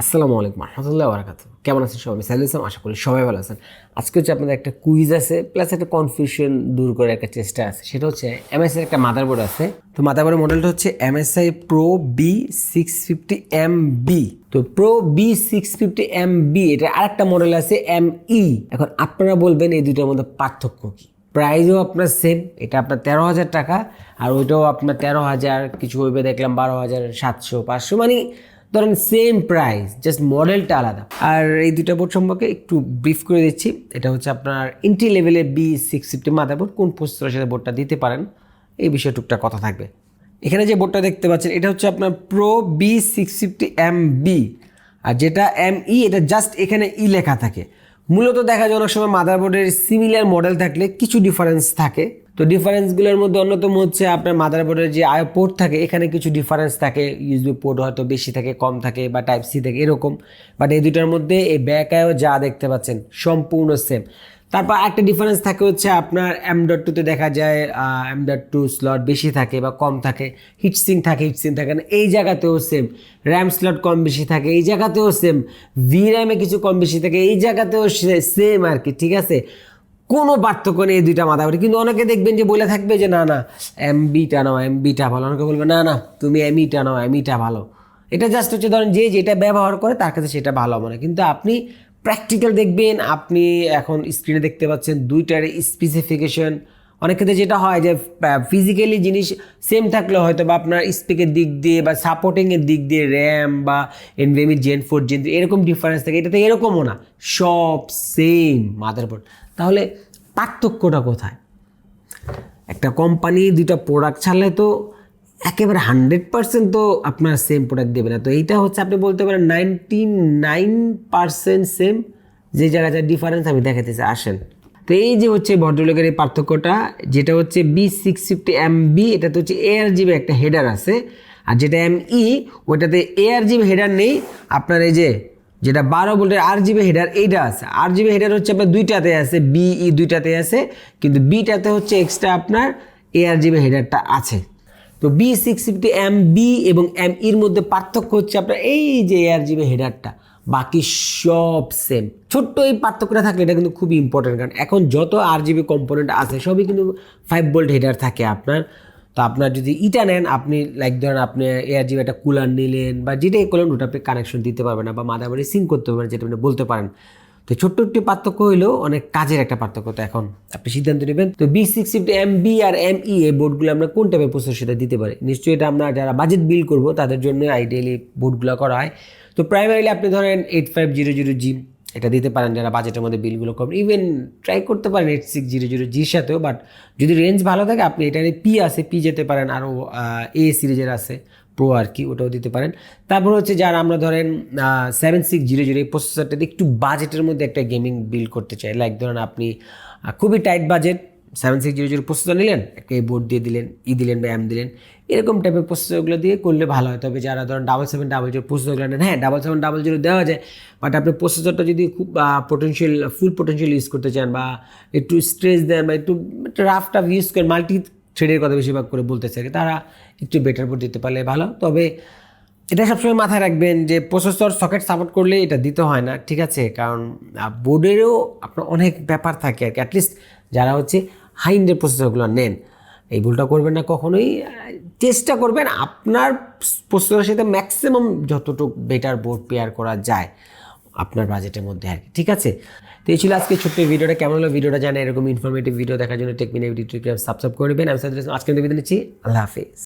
আসসালামু আলাইকুম রহমতুল্লাহ বারাকাতু কেমন আছেন সবাই? আমি ইসলাম, আশা করি সবাই ভালো আছেন। আজকে হচ্ছে আপনাদের একটা কুইজ আছে প্লাস একটা কনফিউশন দূর করার একটা চেষ্টা আছে। সেটা হচ্ছে এমএসআই একটা মাদারবোর্ড আছে। তো মাদারবোর্ডের মডেলটা হচ্ছে MSI pro B six fifty M B তো pro B six fifty M B এটা আরেকটা মডেল আছে এম ই এখন আপনারা বলবেন এই দুটোর মধ্যে পার্থক্য কী? প্রাইসও আপনার সেম এটা আপনার তেরো হাজার টাকা, আর ওইটাও আপনার তেরো হাজার, কিছু হইবে দেখলাম বারো হাজার, সাতশো, পাঁচশো মানে ধরেন সেম প্রাইস জাস্ট মডেলটা আলাদা। আর এই দুটা বোর্ড সম্পর্কে একটু ব্রিফ করে দিচ্ছি। এটা হচ্ছে আপনার ইন্টি লেভেলের বি সিক্স ফিফটি মাদারবোর্ড কোন প্রসেসরের সাথে বোর্ডটা দিতে পারেন, এই বিষয়ে টুকটা কথা থাকবে। এখানে যে বোর্ডটা দেখতে পাচ্ছেন, এটা হচ্ছে আপনার pro B six fifty M B আর যেটা এম ই এটা জাস্ট এখানে ই লেখা থাকে। মূলত দেখা যায় অনেক সময় মাদারবোর্ডের সিমিলার মডেল থাকলে কিছু ডিফারেন্স থাকে। তো ডিফারেন্সগুলোর মধ্যে অন্যতম হচ্ছে আপনার মাদারবোর্ডের যে আয় পোর্ট থাকে, এখানে কিছু ডিফারেন্স থাকে। ইউজবি পোর্ট হয়তো বেশি থাকে, কম থাকে বা টাইপ সি থাকে, এরকম। বাট এই দুটার মধ্যে এই ব্যাক আয়ও যা দেখতে পাচ্ছেন, সম্পূর্ণ সেম তারপর একটা ডিফারেন্স থাকে হচ্ছে আপনার এম ডট টুতে দেখা যায় এম ডট টু স্লট বেশি থাকে বা কম থাকে হিট হিটসিং থাকে হিট হিটসিং থাকে না, এই জায়গাতেও সেম র্যাম স্লট কম বেশি থাকে, এই জায়গাতেও সেম ভি র্যামে কিছু কম বেশি থাকে, এই জায়গাতেও সেম আর কি, ঠিক আছে? কোনো পার্থক্য নেই এই দুইটা মাথাগুলি কিন্তু অনেকে দেখবেন যে বলে থাকবে যে, না না এমবিটা নাও এমবিটা ভালো। অনেকে বলবে, না না, তুমি এমইটা নাও এমইটা ভালো। এটা জাস্ট হচ্ছে ধরেন যে যেটা ব্যবহার করে তার কাছে সেটা ভালো মনে। কিন্তু আপনি প্র্যাকটিক্যাল দেখবেন। আপনি এখন স্ক্রিনে দেখতে পাচ্ছেন দুইটার স্পেসিফিকেশন অনেক ক্ষেত্রে যেটা হয় যে ফিজিক্যালি জিনিস সেম থাকলে হয়তো বা আপনার স্পিকের দিক দিয়ে বা সাপোর্টিংয়ের দিক দিয়ে র্যাম বা এনভিএমি জেন ফোর জেন এরকম ডিফারেন্স থাকে। এটা তো এরকমও না। সব সেম মাদারবোর্ড তাহলে পার্থক্যটা কোথায়? একটা কোম্পানি দুটা প্রোডাক্ট ছাড়লে তো একেবারে হান্ড্রেড পার্সেন্ট তো আপনার সেম প্রোডাক্ট দেবে না। তো এইটা হচ্ছে আপনি বলতে পারেন নাইনটি নাইন পার্সেন্ট সেম যে জায়গায় যা ডিফারেন্স আমি দেখাতেছি আসেন। তো এই যে হচ্ছে ভদ্রলোকের এই পার্থক্যটা, যেটা হচ্ছে B six fifty M B এটাতে হচ্ছে এআর জিবি একটা হেডার আছে। আর যেটা এম ই ওইটাতে এআর জিবি হেডার নেই। আপনার এই যে যেটা বারো ভোল্টের আর জিবি হেডার এইটা আছে। আর জিবি হেডার হচ্ছে আপনার দুইটাতে আছে বিই দুইটাতে আছে। কিন্তু বিটাতে হচ্ছে এক্সট্রা আপনার এআর জিবি হেডারটা আছে। তো B six fifty M B এবং এম ইর মধ্যে পার্থক্য হচ্ছে আপনার এই যে এআর জিবি হেডারটা বাকি সব সেম ছোট্ট এই পার্থক্যটা থাকলে এটা কিন্তু খুবই ইম্পর্টেন্ট কারণ এখন যত আর জিবি কম্পোনেন্ট আছে, সবই কিন্তু ফাইভ বোল্ট হেডার থাকে আপনার। তো আপনার যদি ইটা নেন, আপনি লাইক ধরেন আপনি এয়ার জিবি একটা কুলার নিলেন বা যেটাই করলেন ওটা আপনি কানেকশন দিতে পারবেন না বা মাদারবাড়ি সিং করতে পারবেন যেটা আপনি বলতে পারেন। তো ছোট্ট একটি পার্থক্য হইলেও অনেক কাজের একটা পার্থক্য তো এখন আপনি সিদ্ধান্ত নেবেন। তো B six fifty M B আর এম ই এ বোর্ডগুলো আমরা কোন টাইপের প্রসেস সেটা দিতে পারি? নিশ্চয়ই এটা আমরা যারা বাজেট বিল করব তাদের জন্য আইডিয়ালি বোর্ডগুলো করা হয়। তো প্রাইমারিলি আপনি ধরেন eight five zero zero G এটা দিতে পারেন যারা বাজেটের মধ্যে বিলগুলো কম ইভেন ট্রাই করতে পারেন এইট সিক্স জিরো জিরো জির সাথেও বাট যদি রেঞ্জ ভালো থাকে, আপনি এটা পি আছে পি যেতে পারেন আরও এ সিরিজের আছে প্রো আর কি, ওটাও দিতে পারেন। তারপর হচ্ছে যারা আমরা ধরেন সেভেন সিক্স জিরো জিরো এই প্রসেসরটাতে একটু বাজেটের মধ্যে একটা গেমিং বিল করতে চাই লাইক ধরেন আপনি খুবই tight budget seven six zero zero processor নিলেন একটা বোর্ড দিয়ে দিলেন ই দিলেন বা এম দিলেন, এরকম টাইপের প্রসেসরগুলো দিয়ে করলে ভালো হয়। তবে যারা ধরেন ডাবল সেভেন ডাবল জিরো প্রসেসরগুলো নেন হ্যাঁ ডাবল সেভেন ডাবল জিরো দেওয়া যায় বাট আপনি প্রসেসরটা যদি খুব পোটেনশিয়াল ফুল পোটেনশিয়াল ইউজ করতে চান বা একটু স্ট্রেস দেন বা একটু রাফ টাফ ইউজ করেন মাল্টি থ্রেডের কথা বেশিরভাগ করে বলতে চাই, তারা একটু বেটার বোর্ড দিতে পারলে ভালো। তবে এটা সবসময় মাথায় রাখবেন যে প্রসেসর সকেট সাপোর্ট করলে এটা দিতে হয় না, ঠিক আছে? কারণ বোর্ডেরও আপনার অনেক ব্যাপার থাকে আর কি। অ্যাটলিস্ট যারা হচ্ছে হাই ইন্ডের প্রসেসরগুলো নেন, এই ভুলটা করবেন না কখনোই। চেষ্টা করবেন আপনার প্রসেসরের সাথে ম্যাক্সিমাম যতটুকু বেটার বোর্ড পেয়ার করা যায় আপনার বাজেটের মধ্যে আর কি, ঠিক আছে? তো এই ছিল আজকে ছোট্ট ভিডিওটা। কেমন হলো ভিডিওটা জানে এরকম ইনফরমেটিভ ভিডিও দেখার জন্য টেকমিনা সাবস্ক্রাইব করে নেবেন। আমি সাথে আজকে বিদায় নিচ্ছি। আল্লাহ হাফিজ।